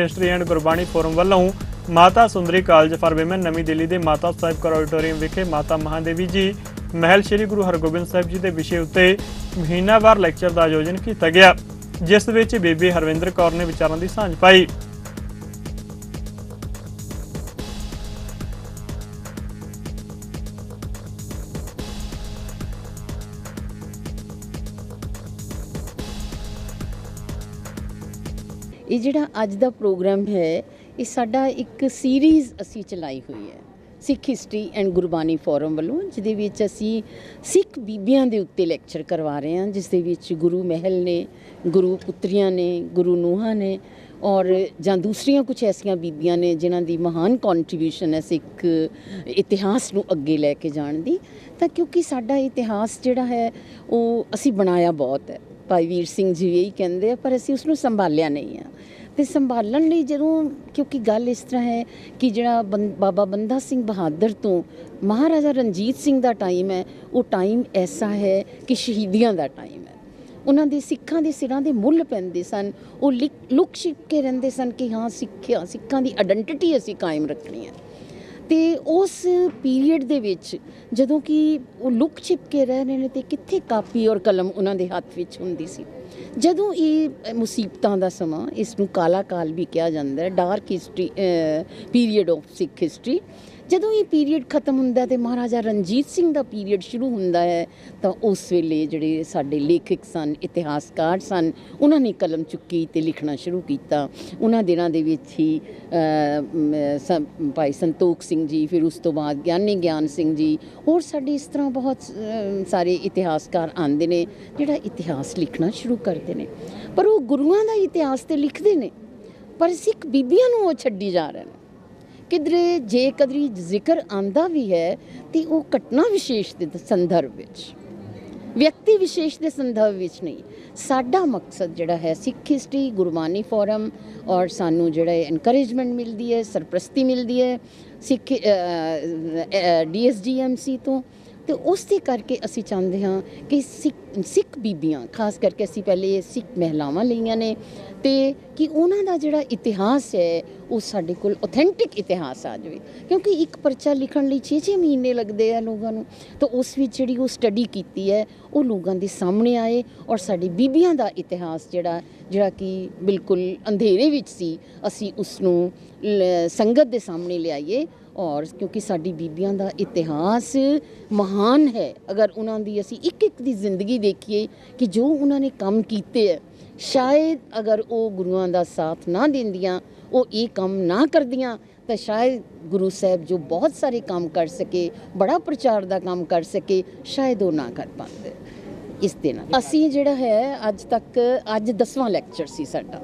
History and Gurbani forum ਵੱਲੋਂ Mata Sundari college for woman ਨਵੀਂ ਦਿੱਲੀ ਦੇ ਮਾਤਾ ਸਾਹਿਬ ਕੌਰ ਆਡੀਟੋਰੀਅਮ ਵਿਖੇ ਮਾਤਾ ਮਹਾਦੇਵੀ ਜੀ, ਮਹਿਲ ਸ੍ਰੀ ਗੁਰੂ ਹਰਗੋਬਿੰਦ ਸਾਹਿਬ ਜੀ ਦੇ ਵਿਸ਼ੇ ਉੱਤੇ ਮਹੀਨਾਵਾਰ ਲੈਕਚਰ ਦਾ ਆਯੋਜਨ ਕੀਤਾ ਗਿਆ, ਜਿਸ ਵਿੱਚ ਬੀਬੀ ਹਰਵਿੰਦਰ ਕੌਰ ਨੇ ਵਿਚਾਰਾਂ ਦੀ ਸਾਂਝ ਪਾਈ। ਇਹ ਜਿਹੜਾ ਅੱਜ ਦਾ ਪ੍ਰੋਗਰਾਮ ਹੈ, ਇਹ ਸਾਡਾ ਇੱਕ ਸੀਰੀਜ਼ ਅਸੀਂ ਚਲਾਈ ਹੋਈ ਹੈ। Sikh history and Gurbani forum ਵੱਲੋਂ, ਜਿਹਦੇ ਵਿੱਚ ਅਸੀਂ ਸਿੱਖ ਬੀਬੀਆਂ ਦੇ ਉੱਤੇ ਲੈਕਚਰ ਕਰਵਾ ਰਹੇ ਹਾਂ, ਜਿਸ ਦੇ ਵਿੱਚ ਗੁਰੂ ਮਹਿਲ ਨੇ, ਗੁਰੂ ਪੁੱਤਰੀਆਂ ਨੇ, ਗੁਰੂ ਨੂੰਹਾਂ ਨੇ ਔਰ ਜਾਂ ਦੂਸਰੀਆਂ ਕੁਝ ਐਸੀਆਂ ਬੀਬੀਆਂ ਨੇ, ਜਿਨ੍ਹਾਂ ਦੀ ਮਹਾਨ ਕੰਟਰੀਬਿਊਸ਼ਨ ਹੈ ਸਿੱਖ ਇਤਿਹਾਸ ਨੂੰ ਅੱਗੇ ਲੈ ਕੇ ਜਾਣ ਦੀ। ਤਾਂ ਕਿਉਂਕਿ ਸਾਡਾ ਇਤਿਹਾਸ ਜਿਹੜਾ ਹੈ, ਉਹ ਅਸੀਂ ਬਣਾਇਆ ਬਹੁਤ ਹੈ। ਭਾਈ ਵੀਰ ਸਿੰਘ ਜੀ ਇਹੀ ਕਹਿੰਦੇ ਆ, ਪਰ ਅਸੀਂ ਉਸ ਨੂੰ ਸੰਭਾਲਿਆ ਨਹੀਂ ਆ। ਤੇ ਸੰਭਾਲਣ ਲਈ ਜਦੋਂ, ਕਿਉਂਕਿ ਗੱਲ ਇਸ ਤਰ੍ਹਾਂ ਹੈ ਕਿ ਜਿਹੜਾ ਬੰ- ਬਾਬਾ ਬੰਦਾ ਸਿੰਘ ਬਹਾਦਰ ਤੋਂ ਮਹਾਰਾਜਾ ਰਣਜੀਤ ਸਿੰਘ ਦਾ ਟਾਈਮ ਹੈ, ਉਹ ਟਾਈਮ ਐਸਾ ਹੈ ਕਿ ਸ਼ਹੀਦੀਆਂ ਦਾ ਟਾਈਮ ਹੈ। ਉਹਨਾਂ ਦੇ ਸਿੱਖਾਂ ਦੇ ਸਿਰਾਂ ਦੇ ਮੁੱਲ ਪੈਂਦੇ ਸਨ, ਉਹ ਲਿਕ- ਲੁਕ ਛਿਪ ਕੇ ਰਹਿੰਦੇ ਸਨ ਕਿ ਹਾਂ, ਸਿੱਖਿਆ, ਸਿੱਖਾਂ ਦੀ ਆਇਡੈਂਟੀਟੀ ਅਸੀਂ ਕਾਇਮ ਰੱਖਣੀ ਹੈ। ਤੇ ਉਸ ਪੀਰੀਅਡ ਦੇ ਵਿੱਚ ਜਦੋਂ ਕਿ ਉਹ ਲੁੱਕ ਛਿਪ ਕੇ ਰਹਿ ਰਹੇ ਨੇ ਤੇ ਕਿੱਥੇ ਕਾਪੀ ਔਰ ਕਲਮ ਉਹਨਾਂ ਦੇ ਹੱਥ ਵਿੱਚ ਹੁੰਦੀ ਸੀ। ਜਦੋਂ ਇਹ ਮੁਸੀਬਤਾਂ ਦਾ ਸਮਾਂ, ਇਸ ਨੂੰ ਕਾਲਾ ਕਾਲ ਵੀ ਕਿਹਾ ਜਾਂਦਾ ਹੈ dark history period of Sikh history ਜਦੋਂ ਇਹ ਪੀਰੀਅਡ ਖਤਮ ਹੁੰਦਾ ਤੇ ਮਹਾਰਾਜਾ ਰਣਜੀਤ ਸਿੰਘ ਦਾ ਪੀਰੀਅਡ ਸ਼ੁਰੂ ਹੁੰਦਾ ਹੈ ਤਾਂ ਉਸ ਵੇਲੇ ਜਿਹੜੇ ਸਾਡੇ ਲੇਖਕ ਸਨ ਇਤਿਹਾਸਕਾਰ ਸਨ ਉਹਨਾਂ ਨੇ ਕਲਮ ਚੁੱਕੀ ਤੇ ਲਿਖਣਾ ਸ਼ੁਰੂ ਕੀਤਾ। ਉਹਨਾਂ ਦਿਨਾਂ ਦੇ ਵਿੱਚ ਹੀ ਅ, ਭਾਈ ਸੰਤੋਖ ਸਿੰਘ ਜੀ ਫਿਰ ਉਸ ਤੋਂ ਬਾਅਦ ਗਿਆਨੀ ਗਿਆਨ ਸਿੰਘ ਜੀ ਹੋਰ ਸਾਡੇ ਇਸ ਤਰ੍ਹਾਂ ਬਹੁਤ ਸਾਰੇ ਇਤਿਹਾਸਕਾਰ ਆਉਂਦੇ ਨੇ ਜਿਹੜਾ ਇਤਿਹਾਸ ਲਿਖਣਾ ਸ਼ੁਰੂ ਕਰਦੇ ਨੇ। ਪਰ ਉਹ ਗੁਰੂਆਂ ਦਾ ਇਤਿਹਾਸ ਤੇ ਲਿਖਦੇ ਨੇ ਪਰ ਸਿੱਖ ਬੀਬੀਆਂ ਨੂੰ ਉਹ ਛੱਡੀ ਜਾ ਰਹੇ ਨੇ। ਕਿਧਰੇ ਜੇ ਕਦਰੀ ਜ਼ਿਕਰ ਆਂਦਾ ਵੀ ਹੈ, ਤੇ ਉਹ ਘਟਨਾ ਵਿਸ਼ੇਸ਼ ਦੇ ਸੰਦਰਭ ਵਿੱਚ, ਵਿਅਕਤੀ ਵਿਸ਼ੇਸ਼ ਦੇ ਸੰਦਰਭ ਵਿੱਚ ਨਹੀਂ। ਸਾਡਾ ਮਕਸਦ ਜਿਹੜਾ ਹੈ, ਸਿੱਖ ਹਿਸਟਰੀ ਗੁਰਬਾਣੀ ਫੋਰਮ ਔਰ ਸਾਨੂੰ ਜਿਹੜਾ ਐਨਕਰੇਜਮੈਂਟ ਮਿਲਦੀ ਹੈ, ਸਰਪ੍ਰਸਤੀ ਮਿਲਦੀ ਹੈ, ਸਿੱਖ ਡੀਐਸਡੀਐਮਸੀ ਤੋਂ। ਤੇ ਉਸ ਦੇ ਕਰਕੇ ਅਸੀਂ ਚਾਹੁੰਦੇ ਹਾਂ ਕਿ ਸਿੱਖ ਸਿੱਖ ਬੀਬੀਆਂ, ਖਾਸ ਕਰਕੇ ਅਸੀਂ ਪਹਿਲੇ ਸਿੱਖ ਮਹਿਲਾਵਾਂ ਲਈਆਂ ਨੇ ਤੇ ਕਿ ਉਹਨਾਂ ਦਾ ਜਿਹੜਾ ਇਤਿਹਾਸ ਹੈ, ਉਹ ਸਾਡੇ ਕੋਲ ਆਥੈਂਟਿਕ ਇਤਿਹਾਸ ਆ ਜਾਵੇ। ਕਿਉਂਕਿ ਇੱਕ ਪਰਚਾ ਲਿਖਣ ਲਈ 6-6 ਮਹੀਨੇ ਲੱਗਦੇ ਆ ਲੋਕਾਂ ਨੂੰ, ਤਾਂ ਉਸ ਵਿੱਚ ਜਿਹੜੀ ਉਹ ਸਟੱਡੀ ਕੀਤੀ ਹੈ, ਉਹ ਲੋਕਾਂ ਦੇ ਸਾਹਮਣੇ ਆਏ ਔਰ ਸਾਡੀ ਬੀਬੀਆਂ ਦਾ ਇਤਿਹਾਸ ਜਿਹੜਾ ਜਿਹੜਾ ਕਿ ਬਿਲਕੁਲ ਅੰਧੇਰੇ ਵਿੱਚ ਸੀ, ਅਸੀਂ ਉਸ ਨੂੰ ਸੰਗਤ ਦੇ ਸਾਹਮਣੇ ਲਿਆਈਏ ਔਰ ਕਿਉਂਕਿ ਸਾਡੀ ਬੀਬੀਆਂ ਦਾ ਇਤਿਹਾਸ ਮਹਾਨ ਹੈ, ਅਗਰ ਉਹਨਾਂ ਦੀ ਅਸੀਂ ਇੱਕ ਇੱਕ ਦੀ ਜ਼ਿੰਦਗੀ ਦੇਖੀਏ ਕਿ ਜੋ ਉਹਨਾਂ ਨੇ ਕੰਮ ਕੀਤੇ ਹੈ, ਸ਼ਾਇਦ ਅਗਰ ਉਹ ਗੁਰੂਆਂ ਦਾ ਸਾਥ ਨਾ ਦਿੰਦੀਆਂ, ਉਹ ਇਹ ਕੰਮ ਨਾ ਕਰਦੀਆਂ, ਤਾਂ ਸ਼ਾਇਦ ਗੁਰੂ ਸਾਹਿਬ ਜੋ ਬਹੁਤ ਸਾਰੇ ਕੰਮ ਕਰ ਸਕੇ, ਬੜਾ ਪ੍ਰਚਾਰ ਦਾ ਕੰਮ ਕਰ ਸਕੇ, ਸ਼ਾਇਦ ਉਹ ਨਾ ਕਰ ਪਾਉਂਦੇ। ਇਸ ਦੇ ਨਾਲ ਅਸੀਂ ਜਿਹੜਾ ਹੈ, ਅੱਜ ਤੱਕ ਅੱਜ 10ਵਾਂ ਲੈਕਚਰ ਸੀ ਸਾਡਾ।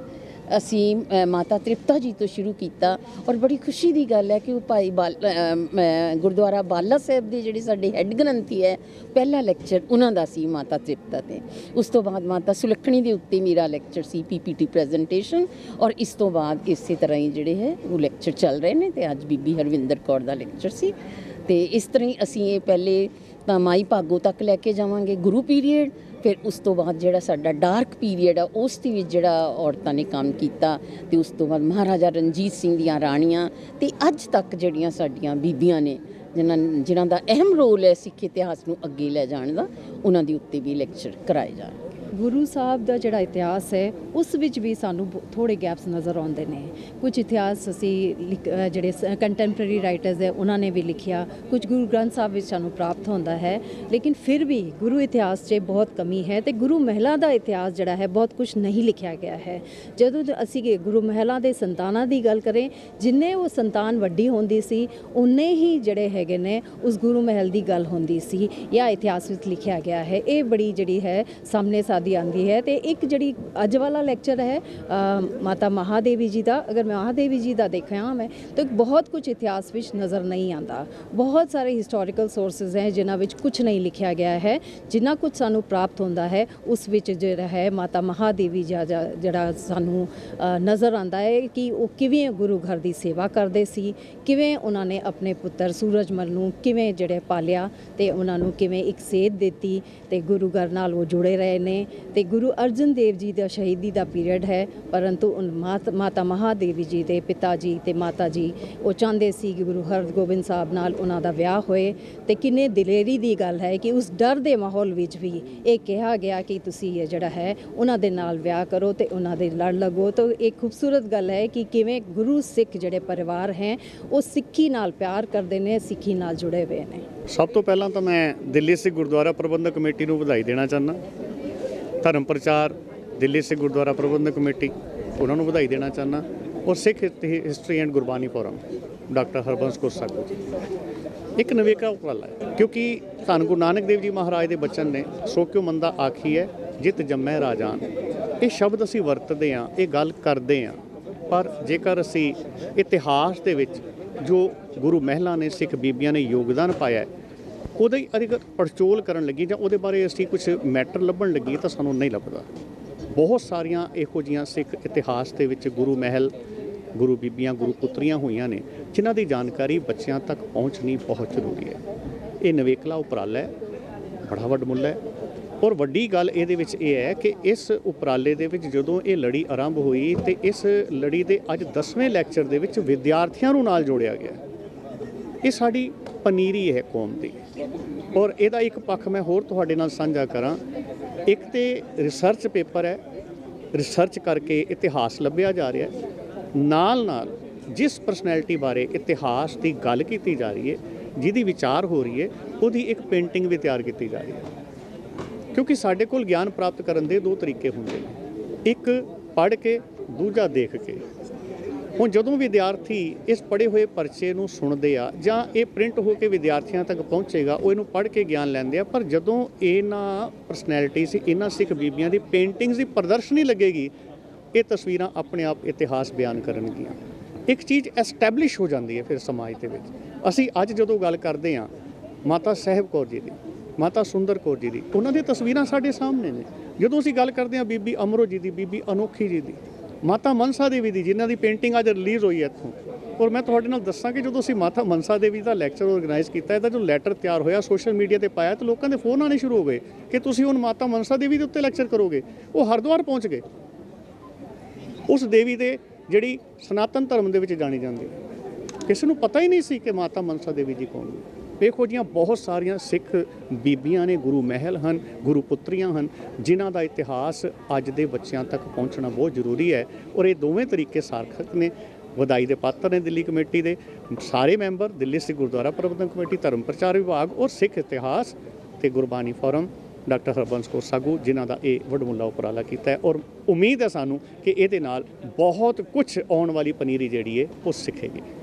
ਅਸੀਂ ਮਾਤਾ ਤ੍ਰਿਪਤਾ ਜੀ ਤੋਂ ਸ਼ੁਰੂ ਕੀਤਾ ਔਰ ਬੜੀ ਖੁਸ਼ੀ ਦੀ ਗੱਲ ਹੈ ਕਿ ਉਹ ਭਾਈ ਬਾਲ ਗੁਰਦੁਆਰਾ ਬਾਲਾ ਸਾਹਿਬ ਦੇ ਜਿਹੜੇ ਸਾਡੇ ਹੈੱਡ ਗ੍ਰੰਥੀ ਹੈ, ਪਹਿਲਾ ਲੈਕਚਰ ਉਹਨਾਂ ਦਾ ਸੀ ਮਾਤਾ ਤ੍ਰਿਪਤਾ ਤੇ। ਉਸ ਤੋਂ ਬਾਅਦ ਮਾਤਾ ਸੁਲੱਖਣੀ ਦੇ ਉੱਤੇ ਮੇਰਾ ਲੈਕਚਰ ਸੀ ਪੀਪੀਟੀ ਪ੍ਰੈਜੈਂਟੇਸ਼ਨ ਔਰ ਇਸ ਤੋਂ ਬਾਅਦ ਇਸੇ ਤਰ੍ਹਾਂ ਹੀ ਜਿਹੜੇ ਹੈ ਉਹ ਲੈਕਚਰ ਚੱਲ ਰਹੇ ਨੇ ਤੇ ਅੱਜ ਬੀਬੀ ਹਰਵਿੰਦਰ ਕੌਰ ਦਾ ਲੈਕਚਰ ਸੀ। ਤੇ ਇਸ ਤਰ੍ਹਾਂ ਹੀ ਅਸੀਂ ਇਹ ਪਹਿਲੇ ਤਾਂ ਮਾਈ ਭਾਗੋ ਤੱਕ ਲੈ ਕੇ ਜਾਵਾਂਗੇ, ਗੁਰੂ ਪੀਰੀਅਡ ਫਿਰ ਉਸ ਤੋਂ ਬਾਅਦ ਜਿਹੜਾ ਸਾਡਾ ਡਾਰਕ ਪੀਰੀਅਡ ਆ, ਉਸ ਦੇ ਵਿੱਚ ਜਿਹੜਾ ਔਰਤਾਂ ਨੇ ਕੰਮ ਕੀਤਾ ਤੇ ਉਸ ਤੋਂ ਬਾਅਦ ਮਹਾਰਾਜਾ ਰਣਜੀਤ ਸਿੰਘ ਦੀਆਂ ਰਾਣੀਆਂ ਤੇ ਅੱਜ ਤੱਕ ਜਿਹੜੀਆਂ ਸਾਡੀਆਂ ਬੀਬੀਆਂ ਨੇ, ਜਿਨ੍ਹਾਂ ਜਿਨ੍ਹਾਂ ਦਾ ਅਹਿਮ ਰੋਲ ਹੈ ਸਿੱਖ ਇਤਿਹਾਸ ਨੂੰ ਅੱਗੇ ਲੈ ਜਾਣ ਦਾ, ਉਹਨਾਂ ਦੇ ਉੱਤੇ ਵੀ ਲੈਕਚਰ ਕਰਾਏ ਜਾਣ। ਗੁਰੂ ਸਾਹਿਬ ਦਾ ਜਿਹੜਾ ਇਤਿਹਾਸ ਹੈ ਉਸ ਵਿੱਚ ਵੀ ਸਾਨੂੰ ਥੋੜੇ ਗੈਪਸ ਨਜ਼ਰ ਆਉਂਦੇ ਨੇ। ਕੁਝ ਇਤਿਹਾਸ ਅਸੀਂ ਲਿਖ- ਅ, ਜਿਹੜੇ ਕੰਟੈਂਪਰੇਰੀ ਰਾਈਟਰਸ ਹੈ ਉਹਨਾਂ ਨੇ ਵੀ ਲਿਖਿਆ। ਕੁਝ ਗੁਰੂ ਗ੍ਰੰਥ ਸਾਹਿਬ ਵਿੱਚ ਸਾਨੂੰ ਪ੍ਰਾਪਤ ਹੁੰਦਾ ਹੈ। ਲੇਕਿਨ ਫਿਰ ਵੀ ਗੁਰੂ ਇਤਿਹਾਸ 'ਚ ਬਹੁਤ ਕਮੀ ਹੈ ਤੇ ਗੁਰੂ ਮਹਿਲਾ ਦਾ ਇਤਿਹਾਸ ਜਿਹੜਾ ਹੈ ਬਹੁਤ ਕੁਝ ਨਹੀਂ ਲਿਖਿਆ ਗਿਆ ਹੈ। ਜਦੋਂ ਅਸੀਂ ਗੁਰੂ ਮਹਿਲਾ ਦੇ ਸੰਤਾਨਾਂ ਦੀ ਗੱਲ ਕਰੇ ਜਿੰਨੇ ਉਹ ਸੰਤਾਨ ਵੱਡੀ ਹੁੰਦੀ ਸੀ ਉਨੇ ਹੀ ਜਿਹੜੇ ਹੈਗੇ ਨੇ ਉਸ ਗੁਰੂ ਮਹਿਲ ਦੀ ਗੱਲ ਹੁੰਦੀ ਸੀ ਜਾਂ ਇਤਿਹਾਸ ਵਿੱਚ ਲਿਖਿਆ ਗਿਆ ਹੈ। ਇਹ ਬੜੀ ਜਿਹੜੀ ਹੈ ਸਾਹਮਣੇ ਸਾਦੀ ਆਂਦੀ ਹੈ ਤੇ ਇੱਕ ਜਿਹੜੀ ਅੱਜ ਵਾਲਾ ਲੈਕਚਰ ਹੈ ਮਾਤਾ ਮਹਾਦੇਵੀ ਜੀ ਦਾ। ਅਗਰ ਮੈਂ ਮਹਾਦੇਵੀ ਜੀ ਦਾ ਦੇਖਿਆ ਮੈਂ, ਤਾਂ ਬਹੁਤ ਕੁਝ ਇਤਿਹਾਸ ਵਿੱਚ ਨਜ਼ਰ ਨਹੀਂ ਆਂਦਾ। ਬਹੁਤ ਸਾਰੇ ਹਿਸਟੋਰੀਕਲ ਸੋਰਸਸ ਹੈ ਜਿਨ੍ਹਾਂ ਵਿੱਚ ਕੁਝ ਨਹੀਂ ਲਿਖਿਆ ਗਿਆ ਹੈ। ਜਿੰਨਾ ਕੁਝ ਸਾਨੂੰ ਪ੍ਰਾਪਤ ਹੁੰਦਾ ਹੈ, ਉਸ ਵਿੱਚ ਜਿਹੜਾ ਹੈ ਮਾਤਾ ਮਹਾਦੇਵੀ ਜੀ ਜਿਹੜਾ ਸਾਨੂੰ ਨਜ਼ਰ ਆਂਦਾ ਹੈ ਕਿ ਉਹ ਕਿਵੇਂ ਗੁਰੂ ਘਰ ਦੀ ਸੇਵਾ ਕਰਦੇ ਸੀ, ਕਿਵੇਂ ਉਹਨਾਂ ਨੇ ਆਪਣੇ ਪੁੱਤਰ ਸੂਰਜਮਲ ਨੂੰ ਕਿਵੇਂ ਜਿਹੜੇ ਪਾਲਿਆ ਤੇ ਉਹਨਾਂ ਨੂੰ ਕਿਵੇਂ ਇੱਕ ਸੇਧ ਦਿੱਤੀ ਤੇ ਗੁਰੂ ਘਰ ਨਾਲ ਉਹ ਜੁੜੇ ਰਹੇ ਨੇ। ਤੇ ਗੁਰੂ ਅਰਜਨ ਦੇਵ ਜੀ ਦਾ ਸ਼ਹੀਦੀ ਦਾ ਪੀਰੀਅਡ ਹੈ, ਪਰੰਤੂ ਉਨ ਮਾਤ- ਮਾਤਾ ਮਹਾਦੇਵੀ ਜੀ ਦੇ ਪਿਤਾ ਜੀ ਤੇ ਮਾਤਾ ਜੀ, ਉਹ ਚਾਹੁੰਦੇ ਸੀ ਕਿ ਗੁਰੂ ਹਰਗੋਬਿੰਦ ਸਾਹਿਬ ਨਾਲ ਉਹਨਾਂ ਦਾ ਵਿਆਹ ਹੋਏ। ਤੇ ਕਿੰਨੇ ਦਿਲੇਰੀ ਦੀ ਗੱਲ ਹੈ ਕਿ ਉਸ ਡਰ ਦੇ ਮਾਹੌਲ ਵਿੱਚ ਵੀ ਇਹ ਕਿਹਾ ਗਿਆ ਕਿ ਤੁਸੀਂ ਇਹ ਜਿਹੜਾ ਹੈ, ਉਹਨਾਂ ਦੇ ਨਾਲ ਵਿਆਹ ਕਰੋ ਤੇ ਉਹਨਾਂ ਦੇ ਲੜ ਲੱਗੋ। ਤਾਂ ਇਹ ਖੂਬਸੂਰਤ ਗੱਲ ਹੈ ਕਿ ਕਿਵੇਂ ਗੁਰੂ ਸਿੱਖ ਜਿਹੜੇ ਪਰਿਵਾਰ ਹੈ, ਉਹ ਸਿੱਖੀ ਨਾਲ ਪਿਆਰ ਕਰਦੇ ਨੇ, ਸਿੱਖੀ ਨਾਲ ਜੁੜੇ ਹੋਏ ਨੇ। ਸਭ ਤੋਂ ਪਹਿਲਾਂ ਤਾਂ ਮੈਂ ਦਿੱਲੀ ਸਿੱਖ ਗੁਰਦੁਆਰਾ ਪ੍ਰਬੰਧਕ ਕਮੇਟੀ ਨੂੰ ਵਧਾਈ ਦੇਣਾ ਚਾਹੁੰਦਾ। ਧਰਮ ਪ੍ਰਚਾਰ, ਦਿੱਲੀ ਸਿੱਖ ਗੁਰਦੁਆਰਾ ਪ੍ਰਬੰਧਕ ਕਮੇਟੀ, ਉਹਨਾਂ ਨੂੰ ਵਧਾਈ ਦੇਣਾ ਚਾਹੁੰਦਾ। ਔਰ Sikh history and Gurbani forum, doctor Harbans Kaur Sagoo ji. ਇੱਕ ਨਵੇਕਾ ਉਪਰਾਲਾ ਹੈ, ਕਿਉਂਕਿ ਧੰਨ ਗੁਰੂ ਨਾਨਕ ਦੇਵ ਜੀ ਮਹਾਰਾਜ ਦੇ ਬਚਨ ਨੇ, ਸੋ ਕਿਉ ਮੰਦਾ ਆਖੀ ਹੈ, ਜਿਤ ਜੰਮੈ ਰਾਜਾਨ। ਇਹ ਸ਼ਬਦ ਅਸੀਂ ਵਰਤਦੇ ਹਾਂ, ਇਹ ਗੱਲ ਕਰਦੇ ਹਾਂ, ਪਰ ਜੇਕਰ ਅਸੀਂ ਇਤਿਹਾਸ ਦੇ ਵਿੱਚ ਜੋ ਗੁਰੂ ਮਹਿਲਾ ਨੇ ਸਿੱਖ ਬੀਬੀਆਂ ਨੇ ਯੋਗਦਾਨ ਪਾਇਆ ਹੈ ਉਹਦੇ ਅਗਰ ਪੜਚੋਲ ਕਰਨ ਲੱਗੀ ਜਾਂ ਉਹਦੇ ਬਾਰੇ ਅਸੀਂ ਕੁਝ ਮੈਟਰ ਲੱਭਣ ਲੱਗੀ ਤਾਂ ਸਾਨੂੰ ਨਹੀਂ ਲੱਭਦਾ। ਬਹੁਤ ਸਾਰੀਆਂ ਇਹੋ ਜੀਆਂ ਸਿੱਖ ਇਤਿਹਾਸ ਦੇ ਵਿੱਚ ਗੁਰੂ ਮਹਿਲ, ਗੁਰੂ ਬੀਬੀਆਂ, ਗੁਰੂ ਪੁੱਤਰੀਆਂ ਹੋਈਆਂ ਨੇ, ਜਿਨ੍ਹਾਂ ਦੀ ਜਾਣਕਾਰੀ ਬੱਚਿਆਂ ਤੱਕ ਪਹੁੰਚਣੀ ਬਹੁਤ ਜ਼ਰੂਰੀ ਹੈ। ਇਹ ਨਵੇਕਲਾ ਉਪਰਾਲਾ ਹੈ, ਬੜਾ ਵੱਡਮੁੱਲਾ ਹੈ ਔਰ ਵੱਡੀ ਗੱਲ ਇਹਦੇ ਵਿੱਚ ਇਹ ਹੈ ਕਿ ਇਸ ਉਪਰਾਲੇ ਦੇ ਵਿੱਚ ਜਦੋਂ ਇਹ ਲੜੀ ਆਰੰਭ ਹੋਈ ਤੇ ਇਸ ਲੜੀ ਦੇ ਅੱਜ 10ਵੇਂ ਲੈਕਚਰ ਦੇ ਵਿੱਚ ਵਿਦਿਆਰਥੀਆਂ ਨੂੰ ਨਾਲ ਜੋੜਿਆ ਗਿਆ। ਇਹ ਸਾਡੀ ਪਨੀਰੀ ਹੈ ਕੌਮ ਦੀ। ਔਰ ਇਹਦਾ ਇੱਕ ਪੱਖ ਮੈਂ ਹੋਰ ਤੁਹਾਡੇ ਨਾਲ ਸਾਂਝਾ ਕਰਾਂ। ਇੱਕ ਤੇ ਰਿਸਰਚ ਪੇਪਰ ਹੈ। ਰਿਸਰਚ ਕਰਕੇ ਇਤਿਹਾਸ ਲੱਭਿਆ ਜਾ ਰਿਹਾ ਨਾਲ ਨਾਲ ਜਿਸ ਪਰਸਨੈਲਿਟੀ ਬਾਰੇ ਇਤਿਹਾਸ ਦੀ ਗੱਲ ਕੀਤੀ ਜਾ ਰਹੀ ਹੈ, ਜਿਹਦੀ ਵਿਚਾਰ ਹੋ ਰਹੀ ਹੈ, ਉਹਦੀ ਇੱਕ ਪੇਂਟਿੰਗ ਵੀ ਤਿਆਰ ਕੀਤੀ ਜਾ ਰਹੀ ਹੈ। ਕਿਉਂਕਿ ਸਾਡੇ ਕੋਲ ਗਿਆਨ ਪ੍ਰਾਪਤ ਕਰਨ ਦੇ ਦੋ ਤਰੀਕੇ ਹੁੰਦੇ ਨੇ। ਇੱਕ ਪੜ੍ਹ ਕੇ, ਦੂਜਾ ਦੇਖ ਕੇ। ਹੁਣ ਜਦੋਂ ਵਿਦਿਆਰਥੀ ਇਸ ਪੜ੍ਹੇ ਹੋਏ ਪਰਚੇ ਨੂੰ ਸੁਣਦੇ ਆ, ਜਾਂ ਇਹ ਪ੍ਰਿੰਟ ਹੋ ਕੇ ਵਿਦਿਆਰਥੀਆਂ ਤੱਕ ਪਹੁੰਚੇਗਾ, ਉਹ ਇਹਨੂੰ ਪੜ੍ਹ ਕੇ ਗਿਆਨ ਲੈਂਦੇ ਆ, ਪਰ ਜਦੋਂ ਇਹਨਾਂ ਪਰਸਨੈਲਿਟੀ ਸੀ, ਇਹਨਾਂ ਸਿੱਖ ਬੀਬੀਆਂ ਦੀ ਪੇਂਟਿੰਗਸ ਦੀ ਪ੍ਰਦਰਸ਼ਨੀ ਲੱਗੇਗੀ, ਇਹ ਤਸਵੀਰਾਂ ਆਪਣੇ ਆਪ ਇਤਿਹਾਸ ਬਿਆਨ ਕਰਨਗੀਆਂ। ਇੱਕ ਚੀਜ਼ ਐਸਟੈਬਲਿਸ਼ ਹੋ ਜਾਂਦੀ ਹੈ ਫਿਰ ਸਮਾਜ ਦੇ ਵਿੱਚ। ਅਸੀਂ ਅੱਜ ਜਦੋਂ ਗੱਲ ਕਰਦੇ ਹਾਂ ਮਾਤਾ ਸਾਹਿਬ ਕੌਰ ਜੀ ਦੀ, ਮਾਤਾ ਸੁੰਦਰ ਕੌਰ ਜੀ ਦੀ, ਉਹਨਾਂ ਦੀਆਂ ਤਸਵੀਰਾਂ ਸਾਡੇ ਸਾਹਮਣੇ ਨੇ। ਜਦੋਂ ਅਸੀਂ ਗੱਲ ਕਰਦੇ ਹਾਂ ਬੀਬੀ ਅਮਰੋ ਜੀ ਦੀ, ਬੀਬੀ ਅਨੋਖੀ ਜੀ ਦੀ ਮਾਤਾ ਮਨਸਾ ਦੇਵੀ ਦੀ, ਜਿਨ੍ਹਾਂ ਦੀ ਪੇਂਟਿੰਗ ਅੱਜ ਰਿਲੀਜ਼ ਹੋਈ ਹੈ ਇੱਥੋਂ। ਔਰ ਮੈਂ ਤੁਹਾਡੇ ਨਾਲ ਦੱਸਾਂ ਕਿ ਜਦੋਂ ਅਸੀਂ ਮਾਤਾ ਮਨਸਾ ਦੇਵੀ ਦਾ ਲੈਕਚਰ ਆਰਗੇਨਾਈਜ਼ ਕੀਤਾ, ਇਹਦਾ ਜੋ ਲੈਟਰ ਤਿਆਰ ਹੋਇਆ ਸੋਸ਼ਲ ਮੀਡੀਆ ਤੇ ਪਾਇਆ, ਤਾਂ ਲੋਕਾਂ ਦੇ ਫੋਨ ਆਣੇ ਸ਼ੁਰੂ ਹੋ ਗਏ ਕਿ ਤੁਸੀਂ ਹੁਣ ਮਾਤਾ ਮਨਸਾ ਦੇਵੀ ਦੇ ਉੱਤੇ ਲੈਕਚਰ ਕਰੋਗੇ। ਉਹ ਹਰਿਦੁਆਰ ਪਹੁੰਚ ਗਏ। ਉਸ ਦੇਵੀ ਦੇ ਜਿਹੜੀ ਸਨਾਤਨ ਧਰਮ ਦੇ ਵਿੱਚ ਜਾਣੀ ਜਾਂਦੀ। ਕਿਸੇ ਨੂੰ ਪਤਾ ਹੀ ਨਹੀਂ ਸੀ ਕਿ ਮਾਤਾ ਮਨਸਾ ਦੇਵੀ ਜੀ ਕੌਣ ਨੇ। ਵੇਖੋ ਜੀਆਂ ਬਹੁਤ ਸਾਰੀਆਂ ਸਿੱਖ ਬੀਬੀਆਂ ਨੇ, ਗੁਰੂ ਮਹਿਲ ਹਨ, ਗੁਰੂ ਪੁੱਤਰੀਆਂ ਹਨ, ਜਿਨ੍ਹਾਂ ਦਾ ਇਤਿਹਾਸ ਅੱਜ ਦੇ ਬੱਚਿਆਂ ਤੱਕ ਪਹੁੰਚਣਾ ਬਹੁਤ ਜ਼ਰੂਰੀ ਹੈ ਔਰ ਇਹ ਦੋਵੇਂ ਤਰੀਕੇ ਸਾਰਥਕ ਨੇ। ਵਧਾਈ ਦੇ ਪਾਤਰ ਨੇ ਦਿੱਲੀ ਕਮੇਟੀ ਦੇ, ਸਾਰੇ ਮੈਂਬਰ, ਦਿੱਲੀ ਸਿੱਖ ਗੁਰਦੁਆਰਾ ਪ੍ਰਬੰਧਕ ਕਮੇਟੀ, ਧਰਮ ਪ੍ਰਚਾਰ ਵਿਭਾਗ ਔਰ ਸਿੱਖ ਇਤਿਹਾਸ ਤੇ ਗੁਰਬਾਣੀ ਫੋਰਮ, ਡਾਕਟਰ ਹਰਬੰਸ ਕੌਰ ਸਾਗੂ, ਜਿਨ੍ਹਾਂ ਦਾ ਇਹ ਵਡਮੁੱਲਾ ਉਪਰਾਲਾ ਕੀਤਾ ਹੈ ਔਰ ਉਮੀਦ ਹੈ ਸਾਨੂੰ ਕਿ ਇਹਦੇ ਨਾਲ ਬਹੁਤ ਕੁਝ ਆਉਣ ਵਾਲੀ ਪਨੀਰੀ ਜਿਹੜੀ ਹੈ ਉਹ ਸਿੱਖੇਗੀ।